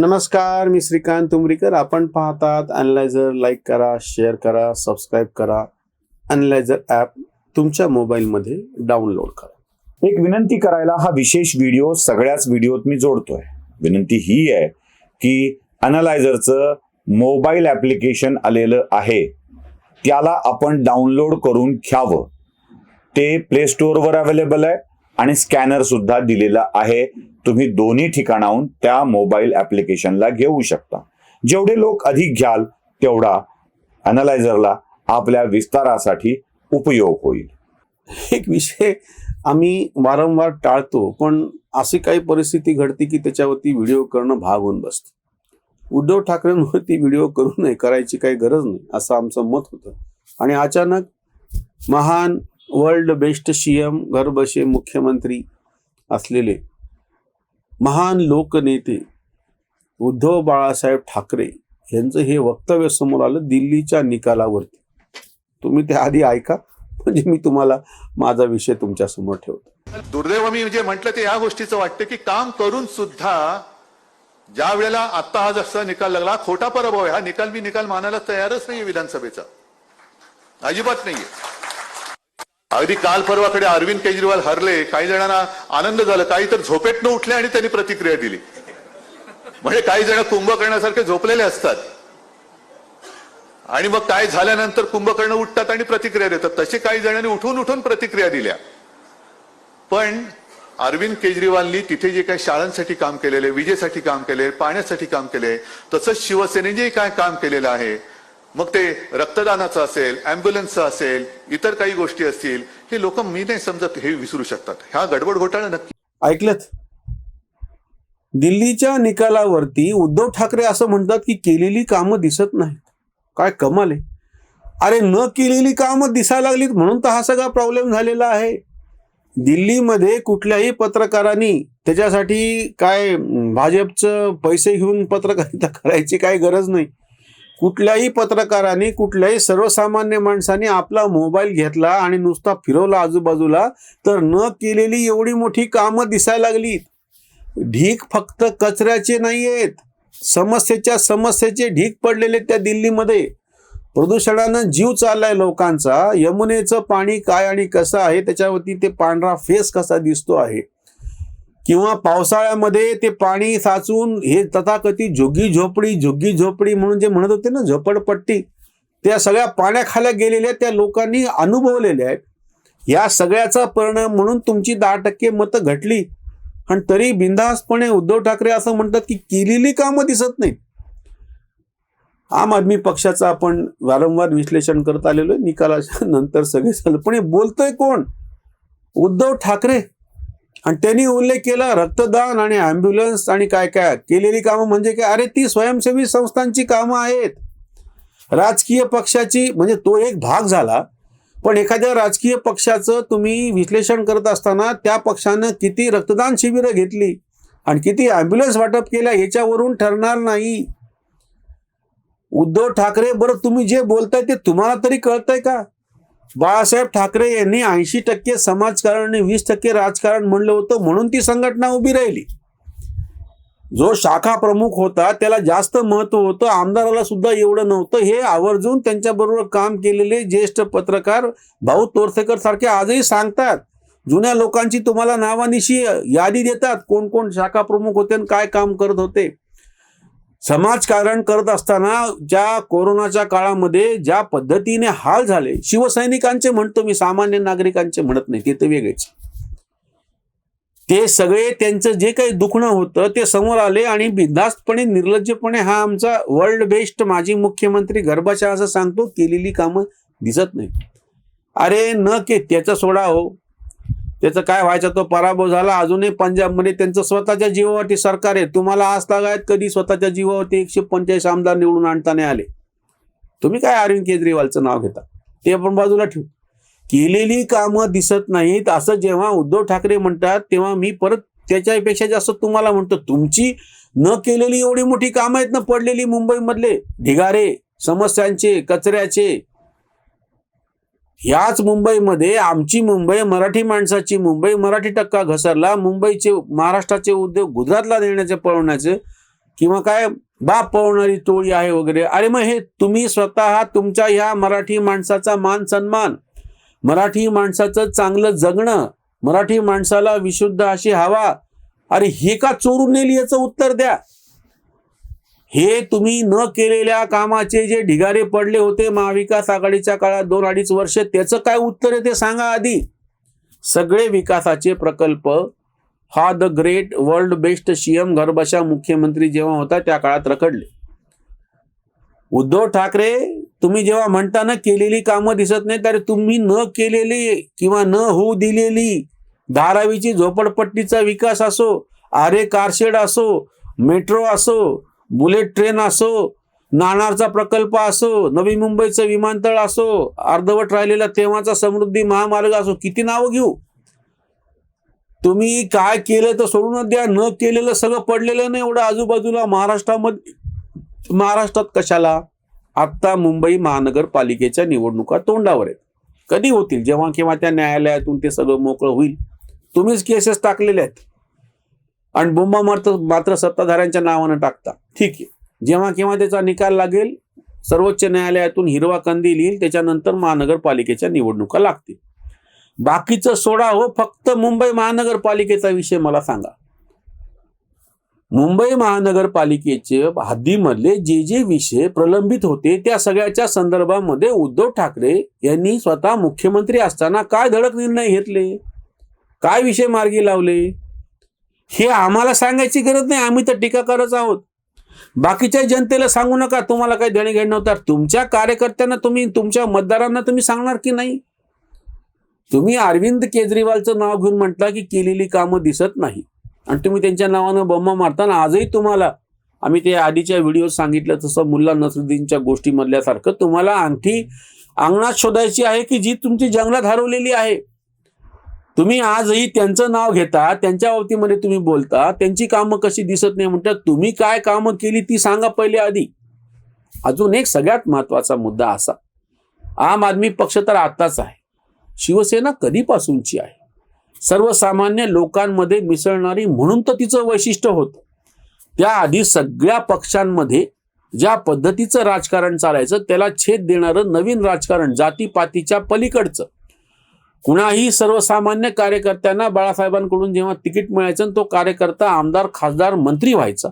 नमस्कार मी श्रीकांत तुमरीकर. आपण पाहतात अनलायझर लाईक करा शेअर करा सबस्क्राईब करा. अनलायझर ॲप तुमच्या मोबाईलमध्ये डाउनलोड करा. एक विनंती करायला हा विशेष व्हिडिओ सगळ्याच व्हिडिओत मी जोडतोय. विनंती ही आहे की अनालायझरचं मोबाईल ॲप्लिकेशन आलेलं आहे. त्याला आपण डाउनलोड करून घ्यावं. ते प्ले स्टोअरवर अवेलेबल आहे आणि स्कॅनर सुद्धा दिलेला आहे. तुम्ही दोन्ही ठिकाणाहून त्या मोबाईल ॲप्लिकेशनला घेऊ शकता. जेवढे लोक अधिक घ्याल तेवढा अनालायझरला आपल्या विस्तारासाठी उपयोग होईल. एक विषय आम्ही वारंवार टाळतो पण अशी काही परिस्थिती घडते की त्याच्यावरती व्हिडिओ करणं भाग होऊन बसतं. उद्धव ठाकरेंवरती व्हिडिओ करू नये करायची काही गरज नाही असं आमचं मत होतं. आणि अचानक महान वर्ल्ड बेस्ट सीएम घरबसे मुख्यमंत्री असलेले महान लोकनेते उद्धव बाळासाहेब ठाकरे यांचं हे वक्तव्य समोर आलं दिल्लीच्या निकालावरती. तुम्ही ते आधी ऐका म्हणजे मी तुम्हाला माझा विषय तुमच्यासमोर ठेवतो. दुर्दैव मी जे म्हटलं ते या गोष्टीचं वाटतं की काम करून सुद्धा ज्या वेळेला आता हा जसा निकाल लागला खोटा पराभव आहे. हा निकाल मी निकाल मानायला तयारच नाहीये विधानसभेचा. अजिबात नाहीये. अगदी काल परवाकडे अरविंद केजरीवाल हरले काही जणांना आनंद झाला. काही तर झोपेतनं उठले आणि त्यांनी प्रतिक्रिया दिली. म्हणजे काही जण कुंभकर्णासारखे झोपलेले असतात. आणि मग काय झाल्यानंतर कुंभकर्ण उठतात आणि प्रतिक्रिया देतात. तसे काही जणांनी उठून उठून प्रतिक्रिया दिल्या. पण अरविंद केजरीवालनी तिथे जे काही शाळांसाठी काम केलेले विजेसाठी काम केले पाण्यासाठी काम केले तसंच शिवसेनेने जे काय काम केलेलं आहे मग ते रक्तदानाचं असेल अँब्युलन्सचं असेल इतर काही गोष्टी असतील हे लोक मी नाही समजत हे विसरू शकतात. ह्या गडबड घोटाळा नक्की ऐकलत? दिल्लीच्या निकालावरती उद्धव ठाकरे असं म्हणतात की केलेली कामं दिसत नाहीत. काय कमाल आहे. अरे न केलेली कामं दिसायला लागलीत म्हणून तर हा सगळा प्रॉब्लेम झालेला आहे. दिल्लीमध्ये कुठल्याही पत्रकारांनी त्याच्यासाठी काय भाजपचं पैसे घेऊन पत्रकारिता करायची काही गरज नाही. कुठल्याही पत्रकाराने कुठल्याही सर्वसामान्य माणसाने आपला मोबाईल घेतला आणि नुसता फिरवला आजूबाजूला तर न केलेली एवढी मोठी कामं दिसायला लागलीत. ढीक फक्त कचऱ्याचे नाही आहेत समस्येच्या समस्येचे ढीक पडलेले त्या दिल्लीमध्ये. प्रदूषणानं जीव चाललाय लोकांचा. यमुनेचं पाणी काय आणि कसं आहे त्याच्यावरती ते पांढरा फेस कसा दिसतो आहे? किंवा पावसाळ्यामध्ये ते पाणी साचून हे तथाकथित झोगी झोपडी झुग्गी झोपडी म्हणून जे म्हणत होते ना झोपडपट्टी त्या सगळ्या पाण्याखाल्या गेलेल्या त्या लोकांनी अनुभवलेल्या आहेत. या सगळ्याचा परिणाम म्हणून तुमची दहा टक्के मतं घटली. आणि तरी बिनधास्तपणे उद्धव ठाकरे असं म्हणतात की केलेली कामं दिसत नाहीत. आम आदमी पक्षाचं आपण वारंवार विश्लेषण करत आलेलो आहे. निकालाच्या नंतर सगळे झालं. पण हे बोलतोय कोण? उद्धव ठाकरे. आणि त्यांनी उल्लेख केला रक्तदान आणि ॲम्ब्युलन्स आणि काय काय केलेली कामं म्हणजे काय? अरे ती स्वयंसेवी संस्थांची कामं आहेत. राजकीय पक्षाची म्हणजे तो एक भाग झाला पण एखाद्या राजकीय पक्षाचं तुम्ही विश्लेषण करत असताना त्या पक्षानं किती रक्तदान शिबिरं घेतली आणि किती अँब्युलन्स वाटप केल्या याच्यावरून ठरणार नाही. उद्धव ठाकरे बरं तुम्ही जे बोलताय ते तुम्हाला तरी कळतंय का? बाळासाहेब ठाकरे यांनी ऐंशी टक्के समाजकारण आणि वीस टक्के राजकारण म्हणलं होतं म्हणून ती संघटना उभी राहिली. जो शाखा प्रमुख होता त्याला जास्त महत्त्व होतं. आमदाराला सुद्धा एवढं नव्हतं. हे आवर्जून त्यांच्याबरोबर काम केलेले ज्येष्ठ पत्रकार भाऊ तोरसेकर सारखे आजही सांगतात. जुन्या लोकांची तुम्हाला नावानिशी यादी देतात कोण कोण शाखा प्रमुख होते आणि काय काम करत होते. समाजकारण करत असताना ज्या कोरोनाच्या काळामध्ये ज्या पद्धतीने हाल झाले शिवसैनिकांचे म्हणतो मी सामान्य नागरिकांचे म्हणत नाही ते तर वेगळेच. ते सगळे त्यांचं जे काही दुखणं होतं ते समोर आले आणि बिनधास्तपणे निर्लज्जपणे हा आमचा वर्ल्ड बेस्ट माजी मुख्यमंत्री गर्भाच्या असं सांगतो केलेली कामं दिसत नाही अरे न के त्याचा सोडा हो. त्याचं काय व्हायचा तो पराभव झाला. अजूनही पंजाबमध्ये त्यांचं स्वतःच्या जीवावरती सरकार आहे. तुम्हाला आज लागायत कधी स्वतःच्या जीवावरती एकशे पंचेचाळीस आमदार निवडून आणता नाही आले? तुम्ही काय अरविंद केजरीवालचं नाव घेता? ते आपण बाजूला ठेवू. केलेली कामं दिसत नाहीत. असं जेव्हा उद्धव ठाकरे म्हणतात तेव्हा मी परत त्याच्यापेक्षा जास्त तुम्हाला म्हणतो तुमची न केलेली एवढी मोठी कामं आहेत ना पडलेली मुंबईमधले ढिगारे समस्यांचे कचऱ्याचे ह्याच मुंबईमध्ये आमची मुंबई मराठी माणसाची मुंबई मराठी टक्का घसरला. मुंबईचे महाराष्ट्राचे उद्योग गुजरातला देण्याचे पळवण्याचे किंवा काय बाप पळवणारी टोळी आहे वगैरे. अरे मग हे तुम्ही स्वतः तुमच्या ह्या मराठी माणसाचा मान सन्मान मराठी माणसाचं चांगलं जगणं मराठी माणसाला विशुद्ध अशी हवा अरे हे का चोरून नेली याचं उत्तर द्या? हे तुम्ही न केलेल्या कामाचे जे ढिगारे पडले होते महाविकास आघाडीच्या काळात दोन अडीच वर्ष त्याचं काय उत्तर आहे ते सांगा आधी. सगळे विकासाचे प्रकल्प हा the great world best CM घरबशा मुख्यमंत्री जेव्हा होता त्या काळात रखडले. उद्धव ठाकरे तुम्ही जेव्हा म्हणता ना केलेली कामं दिसत नाही तर तुम्ही न केलेली किंवा न होऊ दिलेली धारावीची झोपडपट्टीचा विकास असो आरे कारशेड असो मेट्रो असो बुलेट ट्रेन असो नाणारचा प्रकल्प असो नवी मुंबईचं विमानतळ असो अर्धवट राहिलेला तेव्हाचा समृद्धी महामार्ग असो किती नावं घेऊ? तुम्ही काय केलं तर सोडूनच द्या न केलेलं सगळं पडलेलं नाही एवढं आजूबाजूला महाराष्ट्रामध्ये महाराष्ट्रात कशाला? आत्ता मुंबई महानगरपालिकेच्या निवडणुका तोंडावर आहेत. कधी होतील? जेव्हा केव्हा त्या न्यायालयातून ते सगळं मोकळं होईल? तुम्हीच केसेस टाकलेले आहेत. आणि बोंबा मात्र मात्र सत्ताधाऱ्यांच्या नावानं टाकता. ठीक आहे. जेव्हा केव्हा त्याचा निकाल लागेल सर्वोच्च न्यायालयातून हिरवा कंदील येईल त्याच्यानंतर महानगरपालिकेच्या निवडणुका लागतील. बाकीचं सोडा हो फक्त मुंबई महानगरपालिकेचा विषय मला सांगा. मुंबई महानगरपालिकेचे हद्दीमधले जे जे विषय प्रलंबित होते त्या सगळ्याच्या संदर्भामध्ये उद्धव ठाकरे यांनी स्वतः मुख्यमंत्री असताना काय धडक निर्णय घेतले? काय विषय मार्गी लावले? हे आम्हाला सांगायची गरज नाही आम्ही तर टीका करत आहोत. बाकीच्या जनतेला सांगू नका तुम्हाला काही देणेघेण नव्हतं. तुमच्या कार्यकर्त्यांना तुम्ही तुमच्या मतदारांना तुम्ही सांगणार की नाही? तुम्ही अरविंद केजरीवालचं नाव घेऊन म्हटलं की केलेली कामं दिसत नाही. आणि तुम्ही त्यांच्या नावानं बम्मा मारताना आजही तुम्हाला आम्ही ते आधीच्या व्हिडिओ सांगितलं तसं मुल्ला नसरुद्दीनच्या गोष्टीमधल्यासारखं तुम्हाला अंगठी अंगणात शोधायची आहे की जी तुमची जंगलात हरवलेली आहे. तुम्ही आजही त्यांचं नाव घेता त्यांच्या बाबतीमध्ये तुम्ही बोलता त्यांची कामं कशी दिसत नाही म्हणतात तुम्ही काय कामं केली ती सांगा पहिले आधी. अजून एक सगळ्यात महत्त्वाचा मुद्दा असा. आम आदमी पक्ष तर आताच आहे. शिवसेना कधीपासूनची आहे? सर्वसामान्य लोकांमध्ये मिसळणारी म्हणून तर तिचं वैशिष्ट्य होतं. त्याआधी सगळ्या पक्षांमध्ये ज्या पद्धतीचं राजकारण चालायचं त्याला छेद देणारं नवीन राजकारण जातीपातीच्या पलीकडचं. कुणाही सर्वसामान्य कार्यकर्त्यांना बाळासाहेबांकडून जेव्हा तिकीट मिळायचं आणि तो कार्यकर्ता आमदार खासदार मंत्री व्हायचा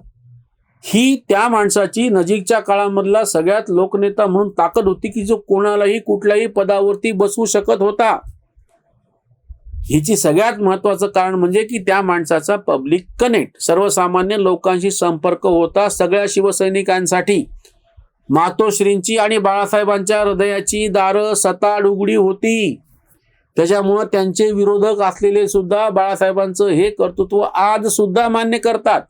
ही त्या माणसाची नजीकच्या काळामधला सगळ्यात लोकनेता म्हणून ताकद होती की जो कोणालाही कुठल्याही पदावरती बसवू शकत होता. हिची सगळ्यात महत्वाचं कारण म्हणजे की त्या माणसाचा पब्लिक कनेक्ट सर्वसामान्य लोकांशी संपर्क होता सगळ्या शिवसैनिकांसाठी. मातोश्रींची आणि बाळासाहेबांच्या हृदयाची दारं सताड उघडी होती. त्याच्यामुळं त्यांचे विरोधक असलेले सुद्धा बाळासाहेबांचं हे कर्तृत्व आज सुद्धा मान्य करतात.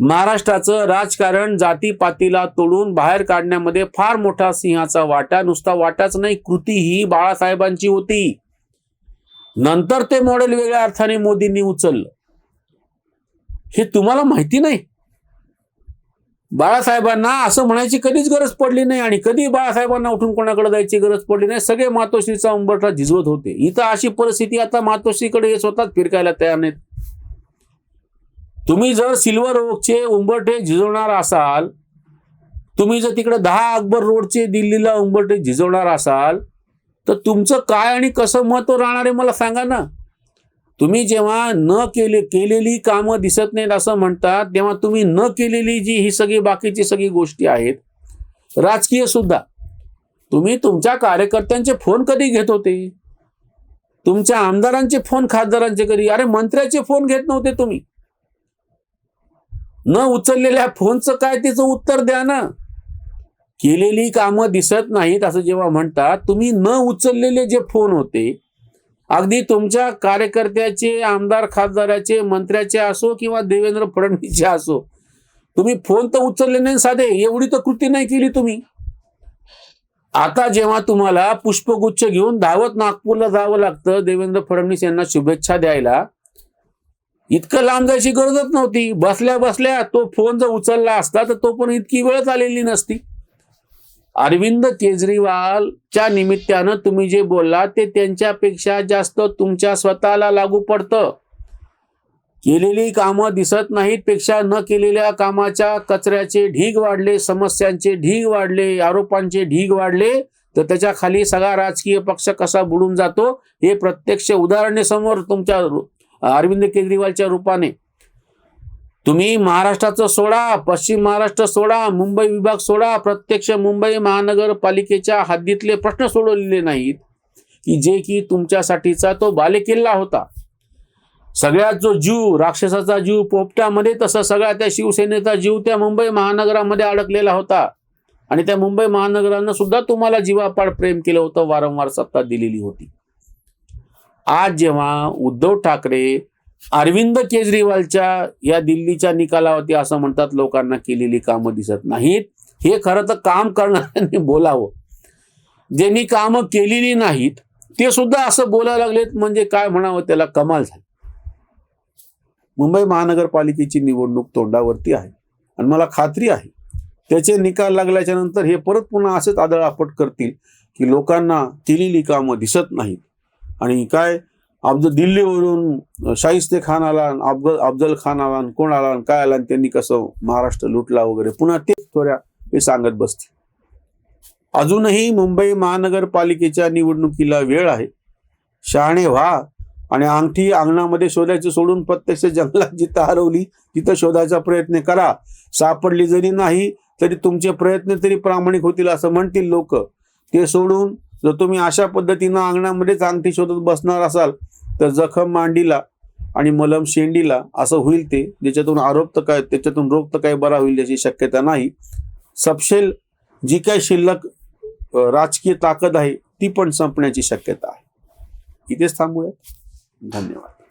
महाराष्ट्राचं राजकारण जातीपातीला तोडून बाहेर काढण्यामध्ये फार मोठा सिंहाचा वाटा नुसता वाटाच नाही कृती ही बाळासाहेबांची होती. नंतर ते मॉडेल वेगळ्या अर्थाने मोदींनी उचललं. हे तुम्हाला माहिती नाही? बाळासाहेबांना असं म्हणायची कधीच गरज पडली नाही आणि कधी बाळासाहेबांना उठून कोणाकडे जायची गरज पडली नाही सगळे मातोश्रीचा उंबरठा झिजवत होते. इथं अशी परिस्थिती आता मातोश्रीकडे हे स्वतःच फिरकायला तयार नाहीत. तुम्ही जर सिल्वर ओकचे उंबरठे झिजवणार असाल तुम्ही जर तिकडे दहा अकबर रोडचे दिल्लीला उंबरठे झिजवणार असाल तर तुमचं काय आणि कसं महत्त्व राहणार आहे मला सांगा ना. तुम्ही जेव्हा न केले केलेली कामं दिसत नाहीत असं म्हणतात तेव्हा तुम्ही न केलेली जी ही सगळी बाकीची सगळी गोष्टी आहेत राजकीय सुद्धा तुम्ही तुमच्या कार्यकर्त्यांचे फोन कधी घेत होते? तुमच्या आमदारांचे फोन खासदारांचे कधी? अरे मंत्र्याचे फोन घेत नव्हते तुम्ही. न उचललेल्या फोनचं काय त्याचं उत्तर द्या ना. केलेली कामं दिसत नाहीत असं जेव्हा म्हणतात तुम्ही न उचललेले जे फोन होते अगदी तुमच्या कार्यकर्त्याचे आमदार खासदाराचे मंत्र्याचे असो किंवा देवेंद्र फडणवीसचे असो तुम्ही फोन तर उचलले नाही साधे एवढी तर कृती नाही केली तुम्ही. आता जेव्हा तुम्हाला पुष्पगुच्छ घेऊन धावत नागपूरला जावं लागतं देवेंद्र फडणवीस यांना शुभेच्छा द्यायला इतकं लांब जायची गरजच नव्हती. बसल्या बसल्या तो फोन जर उचलला असता तर तो पण इतकी वेळच आलेली नसती. अरविंद केजरीवालच्या निमित्तानं तुम्ही जे बोलला ते त्यांच्यापेक्षा जास्त तुमच्या स्वतःला लागू पडतं. केलेली कामं दिसत नाहीत पेक्षा न केलेल्या कामाच्या कचऱ्याचे ढीग वाढले समस्यांचे ढीग वाढले आरोपांचे ढीग वाढले तर त्याच्याखाली सगळा राजकीय पक्ष कसा बुडून जातो हे प्रत्यक्ष उदाहरणे समोर तुमच्या रु- अरविंद केजरीवालच्या रूपाने. तुम्ही महाराष्ट्राचं सोडा पश्चिम महाराष्ट्र सोडा मुंबई विभाग सोडा प्रत्यक्ष मुंबई महानगरपालिकेच्या हद्दीतले प्रश्न सोडवलेले नाहीत. की जे की तुमच्यासाठीचा तो बालेकिल्ला होता. सगळ्यात जो जीव राक्षसाचा जीव पोपट्यामध्ये तसा सगळ्या त्या शिवसेनेचा जीव त्या मुंबई महानगरामध्ये अडकलेला होता. आणि त्या मुंबई महानगरानं सुद्धा तुम्हाला जीवापाड प्रेम केलं होतं वारंवार सत्ता दिलेली होती. आज जेव्हा उद्धव ठाकरे अरविंद केजरीवालच्या या दिल्लीच्या निकालावरती असं म्हणतात लोकांना केलेली कामं दिसत नाहीत. हे खरं तर काम करणाऱ्यांनी बोलावं. ज्यांनी कामं केलेली नाहीत ते सुद्धा असं बोलायला लागलेत म्हणजे काय म्हणावं त्याला कमाल झाली. मुंबई महानगरपालिकेची निवडणूक तोंडावरती आहे आणि मला खात्री आहे त्याचे निकाल लागल्याच्या नंतर हे परत पुन्हा असेच आदळापट करतील की लोकांना केलेली कामं दिसत नाहीत. आणि काय अफजल दिल्लीवरून शाहिस्ते खान आला आणि अफजल अफजल खान आला आणि कोण आला आणि काय आला आणि त्यांनी कसं महाराष्ट्र लुटला वगैरे. पुन्हा तेच थोड्या हे सांगत बसते. अजूनही मुंबई महानगरपालिकेच्या निवडणुकीला वेळ आहे. शहाणे व्हा आणि अंगठी अंगणामध्ये शोधायचं सोडून प्रत्यक्ष जंगलात जिथं हरवली तिथं शोधायचा प्रयत्न करा. सापडली जरी नाही तरी तुमचे प्रयत्न तरी प्रामाणिक होतील असं म्हणतील लोक. ते सोडून जर तुम्ही अशा पद्धतीनं अंगणामध्येच अंगठी शोधत बसणार असाल तर जखम मांडीला आणि मलम शेंडीला असं होईल ते ज्याच्यातून आरोप तर काय त्याच्यातून रोग तर काय बरा होईल याची शक्यता नाही. सपशेल जी काय शिल्लक राजकीय ताकद आहे ती पण संपण्याची शक्यता आहे. इथेच थांबूया धन्यवाद.